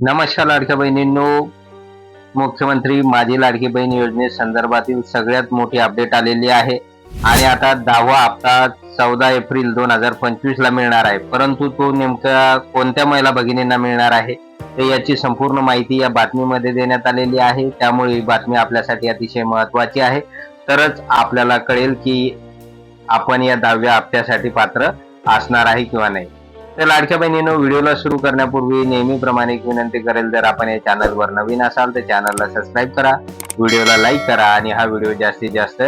नमस्कार लाडक्या बहिणींनो. मुख्यमंत्री माझी लाडकी बहीण योजनेसंदर्भातील सगळ्यात मोठी अपडेट आलेली आहे. आणि आता दहावा हप्ता चौदा एप्रिल दोन हजार पंचवीस ला मिळणार आहे. परंतु तो नेमका कोणत्या महिला भगिनींना मिळणार आहे तर याची संपूर्ण माहिती या बातमीमध्ये देण्यात आलेली आहे. त्यामुळे ही बातमी आपल्यासाठी अतिशय महत्वाची आहे. तरच आपल्याला कळेल की आपण या दहाव्या हप्त्यासाठी पात्र असणार आहे किंवा नाही. तर लाडक्या बहिणीनं व्हिडिओला सुरू करण्यापूर्वी नेहमीप्रमाणे एक विनंती करेल जर आपण या चॅनलवर नवीन असाल तर चॅनलला सबस्क्राईब करा व्हिडिओला लाईक करा आणि हा व्हिडिओ जास्तीत जास्त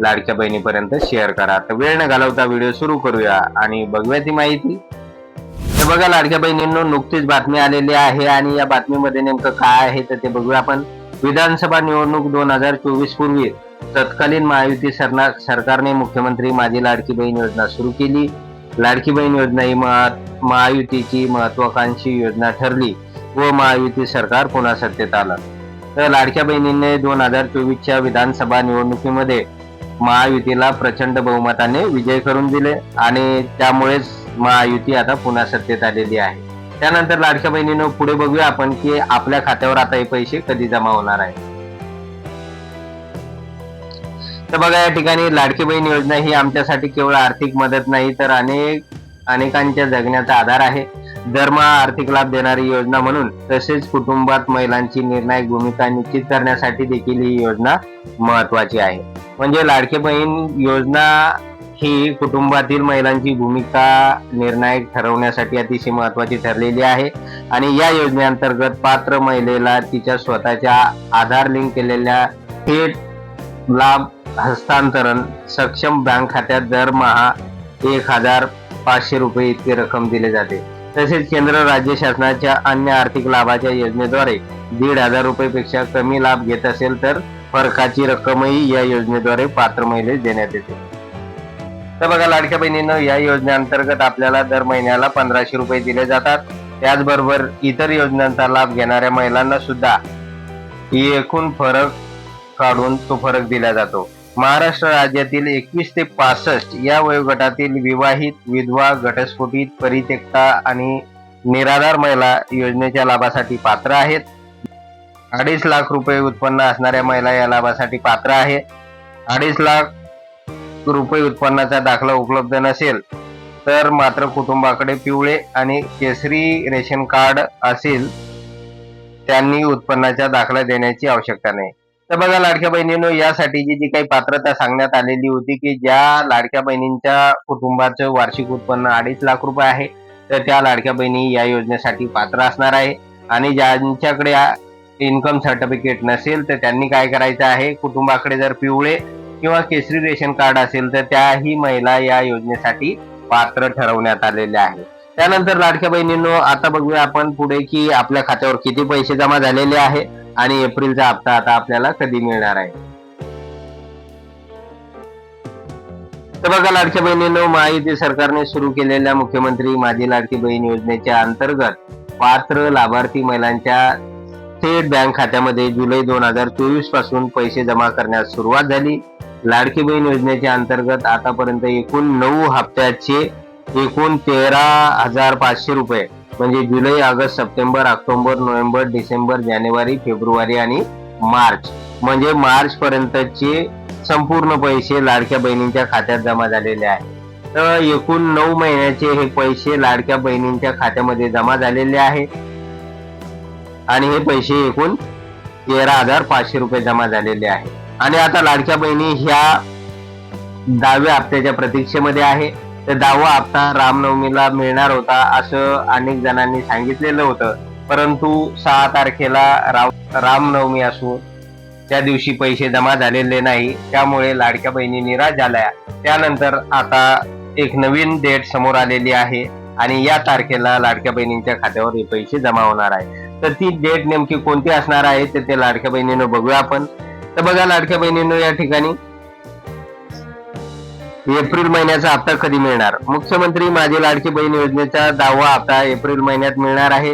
लाडक्या बहिणीपर्यंत शेअर करा. तर वेळ न घालवता व्हिडिओ सुरू करूया आणि बघूया ती माहिती. तर बघा लाडक्या बहिणींनो नुकतीच बातमी आलेली आहे आणि या बातमीमध्ये नेमकं काय आहे तर ते बघूया आपण. विधानसभा निवडणूक दोन हजार चोवीस पूर्वी तत्कालीन महायुती सरकारने मुख्यमंत्री माझी लाडकी बहीण योजना सुरू केली. लाडकी बहीण योजना ही महायुतीची महत्वाकांक्षी योजना ठरली व महायुती सरकार पुन्हा सत्तेत आलं. तर लाडक्या बहिणींनी दोन हजार चोवीसच्या विधानसभा निवडणुकीमध्ये महायुतीला प्रचंड बहुमताने विजय करून दिले आणि त्यामुळेच महायुती आता पुन्हा सत्तेत आलेली आहे. त्यानंतर लाडक्या बहिणीनं पुढे बघूया आपण की आपल्या खात्यावर आता हे पैसे कधी जमा होणार आहे तर बघा या ठिकाणी लाडकी बहीण योजना ही आमच्यासाठी केवळ आर्थिक मदत नाही तर अनेक अनेकांच्या जगण्याचा आधार आहे. दरमहा आर्थिक लाभ देणारी योजना म्हणून तसेच कुटुंबात महिलांची निर्णायक भूमिका निश्चित करण्यासाठी देखील ही योजना महत्वाची आहे. म्हणजे लाडकी बहीण योजना ही कुटुंबातील महिलांची भूमिका निर्णायक ठरवण्यासाठी अतिशय महत्वाची ठरलेली आहे. आणि या योजनेअंतर्गत पात्र महिलेला तिच्या स्वतःच्या आधार लिंक केलेल्या थेट लाभ हस्तांतरण सक्षम बँक खात्यात दरमहा एक हजार पाचशे रुपये इतकी रक्कम दिली जाते. तसेच केंद्र राज्य शासनाच्या अन्य आर्थिक लाभाच्या योजनेद्वारे दीड हजार रुपयेपेक्षा कमी लाभ घेत असेल तर फरकाची रक्कमही या योजनेद्वारे पात्र महिलेस देण्यात येते. तर बघा लाडक्या बहिणीनं या योजनेअंतर्गत आपल्याला दर महिन्याला पंधराशे रुपये दिले जातात. त्याचबरोबर इतर योजनांचा लाभ घेणाऱ्या महिलांना सुद्धा एकूण फरक काढून तो फरक दिला जातो. महाराष्ट्र राज्यातील एकवीस ते पासष्ट या वयोगटातील विवाहित विधवा घटस्फोटित परित्यक्ता आणि निराधार महिला योजनेच्या लाभासाठी पात्र आहेत. अडीच लाख रुपये उत्पन्न असणाऱ्या महिला या लाभासाठी पात्र आहे. अडीच लाख रुपये उत्पन्नाचा दाखला उपलब्ध नसेल तर मात्र कुटुंबाकडे पिवळे आणि केसरी रेशन कार्ड असेल त्यांनी उत्पन्नाचा दाखला देण्याची आवश्यकता नाही. तर बघा लाडक्या बहिणींनो यासाठीची जी काही पात्रता सांगण्यात आलेली होती की ज्या लाडक्या बहिणींच्या कुटुंबाचं वार्षिक उत्पन्न अडीच लाख रुपये आहे तर त्या लाडक्या बहिणी या योजनेसाठी पात्र असणार आहे. आणि ज्यांच्याकडे इन्कम सर्टिफिकेट नसेल तर त्यांनी काय करायचं आहे? कुटुंबाकडे जर पिवळे किंवा केसरी रेशन कार्ड असेल तर त्याही महिला या योजनेसाठी पात्र ठरवण्यात आलेल्या आहे. त्यानंतर लाडक्या बहिणींनो आता बघूया आपण पुढे की आपल्या खात्यावर किती पैसे जमा झालेले आहे. आणि एप्रिलचा हप्ता आता आपल्याला कधी मिळणार आहे? तर बघा लाडक्या बहिणींनो महायुती सरकारने सुरू केलेल्या मुख्यमंत्री माझी लाडकी बहीण योजनेच्या अंतर्गत पात्र लाभार्थी महिलांच्या थेट बँक खात्यामध्ये जुलै दोन हजार चोवीसपासून पैसे जमा करण्यास सुरुवात झाली. लाडकी बहीण योजनेच्या अंतर्गत आतापर्यंत एकूण नऊ हप्त्याचे एकूण तेरा हजार पाचशे रुपये म्हणजे जुलै August September October November December जानेवारी फेब्रुवारी आणि मार्च. म्हणजे मार्च पर्यंतचे संपूर्ण पैसे लाडक्या बहिणींच्या खात्यात जमा झालेले आहे तर एकूण नऊ महिन्याचे हे पैसे लाडक्या बहिणींच्या खात्यामध्ये जमा झालेले आहे आणि हे पैसे एकूण तेरा हजार पाचशे रुपये जमा झालेले आहे आणि आता लाडक्या बहिणी ह्या दहाव्या हप्त्याच्या प्रतीक्षेमध्ये आहे. तर दहावा हप्ता रामनवमीला मिळणार होता असं अनेक जणांनी सांगितलेलं होतं. परंतु सहा तारखेला रामनवमी असून त्या दिवशी पैसे जमा झालेले नाही. त्यामुळे लाडक्या बहिणी निराश झाल्या. त्यानंतर आता एक नवीन डेट समोर आलेली आहे आणि या तारखेला लाडक्या बहिणींच्या खात्यावर हे पैसे जमा होणार आहे. तर ती डेट नेमकी कोणती असणार आहे तर ते लाडक्या बहिणीनं बघूया आपण. तर बघा लाडक्या बहिणीनं या ठिकाणी एप्रिल महिन्याचा हप्ता कधी मिळणार? मुख्यमंत्री माझी लाडकी बहीण योजनेचा दहावा हप्ता एप्रिल महिन्यात मिळणार आहे.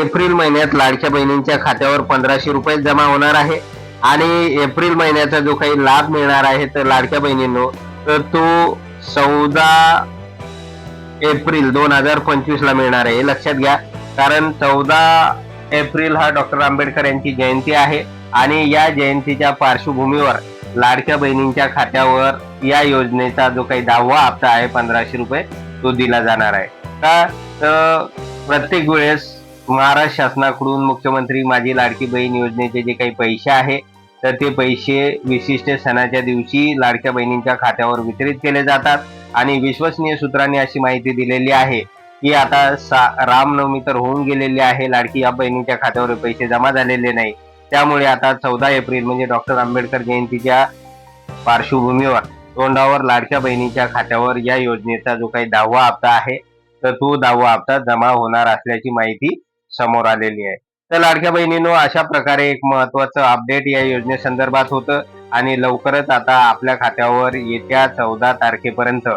एप्रिल महिन्यात लाडक्या बहिणींच्या खात्यावर पंधराशे रुपये जमा होणार आहे. आणि एप्रिल महिन्याचा जो काही लाभ मिळणार आहे तर लाडक्या बहिणींनो तर तो चौदा एप्रिल दोन हजार पंचवीस ला मिळणार आहे. हे लक्षात घ्या. कारण चौदा एप्रिल हा डॉक्टर आंबेडकर यांची जयंती आहे. आणि या जयंतीच्या पार्श्वभूमीवर लाडक्या बहिणींच्या खात्यावर या योजनेचा जो काही दहावा हप्ता आहे पंधराशे रुपये तो दिला जाणार आहे. का? तर प्रत्येक वेळेस महाराष्ट्र शासनाकडून मुख्यमंत्री माझी लाडकी बहीण योजनेचे जे काही पैसे आहे तर ते पैसे विशिष्ट सणाच्या दिवशी लाडक्या बहिणींच्या खात्यावर वितरित केले जातात. आणि विश्वसनीय सूत्रांनी अशी माहिती दिलेली आहे की आता सा रामनवमी तर होऊन गेलेली आहे लाडकी या बहिणीच्या खात्यावर पैसे जमा झालेले नाही. त्यामुळे आता चौदा एप्रिल म्हणजे डॉक्टर आंबेडकर जयंतीच्या पार्श्वभूमीवर तोंडावर लाडक्या बहिणीच्या खात्यावर या योजनेचा जो काही दहावा हप्ता आहे तर तो दहावा हप्ता जमा होणार असल्याची माहिती समोर आलेली आहे. तर लाडक्या बहिणीनो अशा प्रकारे एक महत्वाचं अपडेट या योजनेसंदर्भात होतं आणि लवकरच आता आपल्या खात्यावर येत्या चौदा तारखेपर्यंत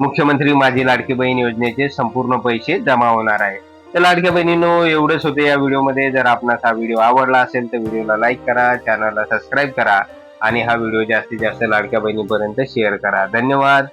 मुख्यमंत्री माझी लाडकी बहीण योजनेचे संपूर्ण पैसे जमा होणार आहे. तर लाडक्या बहिणीनो एवढंच होते या व्हिडिओमध्ये. जर आपणास हा व्हिडिओ आवडला असेल तर व्हिडिओला लाईक करा चॅनलला सबस्क्राईब करा आणि हा व्हिडिओ जास्तीत जास्त लाडक्या बहिणीपर्यंत शेअर करा. धन्यवाद.